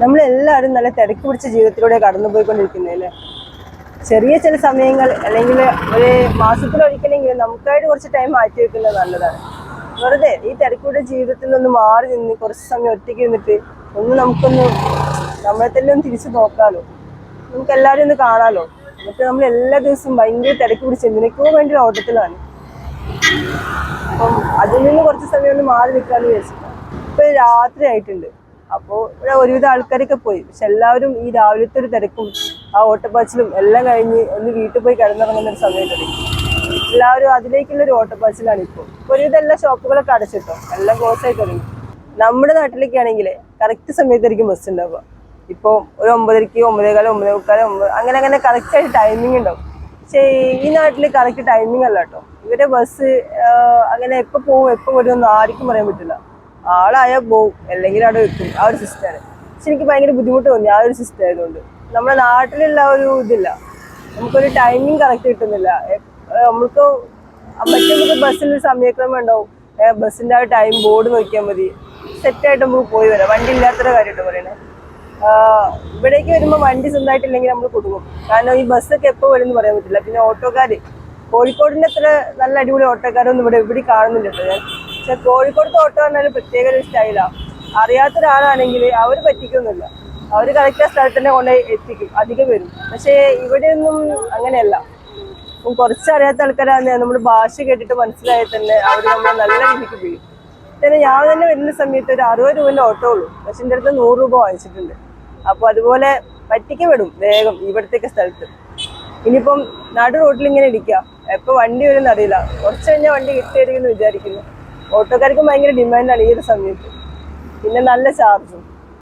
നമ്മളെല്ലാവരും നല്ല തിരക്ക് പിടിച്ച ജീവിതത്തിലൂടെ കടന്നുപോയിക്കൊണ്ടിരിക്കുന്നത് അല്ലേ ചെറിയ ചില സമയങ്ങൾ അല്ലെങ്കിൽ ഒരു മാസത്തിലൊരിക്കലെങ്കിലും നമുക്കായിട്ട് കുറച്ച് ടൈം മാറ്റി വെക്കുന്നത് നല്ലതാണ്. വെറുതെ ഈ തിരക്കൂടെ ജീവിതത്തിൽ നിന്ന് മാറി നിന്ന് കുറച്ച് സമയം ഒറ്റയ്ക്ക് നിന്നിട്ട് ഒന്ന് നമുക്കൊന്ന് നമ്മളെ തന്നെ ഒന്ന് തിരിച്ചു നോക്കാലോ. നമുക്ക് എല്ലാവരും ഒന്ന് കാണാലോ. എന്നിട്ട് നമ്മൾ എല്ലാ ദിവസവും ഭയങ്കര തിരക്ക് പിടിച്ച് എന്തിനേക്കോ വേണ്ടി ഓട്ടത്തിലാണ്. അപ്പം അതിൽ നിന്ന് കുറച്ച് സമയം ഒന്ന് മാറി നിൽക്കാന്ന് വിചാരിച്ചിട്ടാണ്. ഇപ്പൊ രാത്രി ആയിട്ടുണ്ട്. അപ്പോൾ ഇവിടെ ഒരുവിധ ആൾക്കാരൊക്കെ പോയി. പക്ഷെ എല്ലാവരും ഈ രാവിലത്തെ ഒരു തിരക്കും ആ ഓട്ടപ്പാച്ചിലും എല്ലാം കഴിഞ്ഞ് ഒന്ന് വീട്ടിൽ പോയി കിടന്നിറങ്ങുന്ന ഒരു സമയം തുടങ്ങി എല്ലാവരും അതിലേക്കുള്ള ഒരു ഓട്ടപ്പാച്ചിലാണ് ഇപ്പോൾ. ഇപ്പൊ ഒരുവിധം എല്ലാ ഷോപ്പുകളൊക്കെ അടച്ചിട്ടോ? എല്ലാം ക്ലോസ് ആയി തുടങ്ങി. നമ്മുടെ നാട്ടിലേക്ക് ആണെങ്കിൽ കറക്റ്റ് സമയത്തായിരിക്കും ബസ് ഉണ്ടാവുക. ഇപ്പോൾ ഒരു ഒമ്പതരക്ക് ഒമ്പതേകാലം ഒമ്പതേ മുക്കാലം ഒമ്പത് അങ്ങനെ അങ്ങനെ കറക്റ്റ് ആയിട്ട് ടൈമിംഗ് ഉണ്ടാവും. പക്ഷേ ഈ നാട്ടിൽ കറക്റ്റ് ടൈമിംഗ് അല്ല കേട്ടോ. ഇവരെ ബസ് അങ്ങനെ എപ്പോ പോകും എപ്പോ വരും ആർക്കും പറയാൻ പറ്റില്ല. ആളായാൽ പോവും അല്ലെങ്കിൽ അവിടെ വെക്കും ആ ഒരു സിസ്റ്റമാണ് പക്ഷെ എനിക്ക് ഭയങ്കര ബുദ്ധിമുട്ട് തോന്നി. ആ ഒരു സിസ്റ്റം ആയതുകൊണ്ട്. നമ്മുടെ നാട്ടിലുള്ള ഒരു ഇതില്ല. നമുക്കൊരു ടൈമിംഗ് കറക്റ്റ് കിട്ടുന്നില്ല. നമ്മൾക്ക് മറ്റേ നമുക്ക് ബസ്സിൽ സമയക്രമം ഉണ്ടാവും. ബസ്സിന്റെ ആ ടൈം ബോർഡ് നോക്കിയാൽ മതി. സെറ്റായിട്ട് നമുക്ക് പോയി വരാം. വണ്ടി ഇല്ലാത്തൊരു കാര്യമായിട്ട് പറയണേ. ഇവിടേക്ക് വരുമ്പോൾ വണ്ടി സ്വന്തമായിട്ടില്ലെങ്കിൽ നമ്മൾ കൊടുക്കും കാരണം ഈ ബസ്സൊക്കെ എപ്പോൾ വരുമെന്ന് പറയാൻ പറ്റില്ല. പിന്നെ ഓട്ടോക്കാർ കോഴിക്കോടിന്റെ അത്ര നല്ല അടിപൊളി ഓട്ടോക്കാരൊന്നും ഇവിടെ എവിടെ കാണുന്നില്ല ഞാൻ. പക്ഷെ കോഴിക്കോട് തോട്ടം പറഞ്ഞാൽ പ്രത്യേക ഒരു സ്റ്റൈലാണ് അറിയാത്ത ഒരാളാണെങ്കിൽ അവർ പറ്റിക്കൊന്നുമില്ല. അവർ കറക്റ്റ് സ്ഥലത്ത് തന്നെ കൊണ്ടുപോയി എത്തിക്കും. അധികം വരും. പക്ഷേ ഇവിടെയൊന്നും അങ്ങനെയല്ല. അപ്പം കുറച്ച് അറിയാത്ത ആൾക്കാരാണ് നമ്മൾ ഭാഷ കേട്ടിട്ട് മനസ്സിലായാൽ തന്നെ അവർ നമ്മൾ നല്ല രീതിക്ക് വീഴും പിന്നെ ഞാൻ തന്നെ വരുന്ന സമയത്ത് ഒരു അറുപത് രൂപന്റെ ഓട്ടോ ഉള്ളൂ. പക്ഷെ എന്റെ അടുത്ത് നൂറ് രൂപ വാങ്ങിച്ചിട്ടുണ്ട്. അപ്പോൾ അതുപോലെ പറ്റിക്ക് വിടും വേഗം ഇവിടത്തേക്ക് സ്ഥലത്ത്. ഇനിയിപ്പം നാട് റോട്ടിൽ ഇങ്ങനെ ഇരിക്കുക എപ്പോൾ വണ്ടി വരുമെന്ന് അറിയില്ല. കുറച്ച് കഴിഞ്ഞാൽ വണ്ടി കിട്ടിയായിരിക്കും എന്ന് വിചാരിക്കുന്നു. ഓട്ടോക്കാർക്കും ഭയങ്കര ഡിമാൻഡാണ് ഈ ഒരു സമയത്ത്. പിന്നെ നല്ല ചാർജും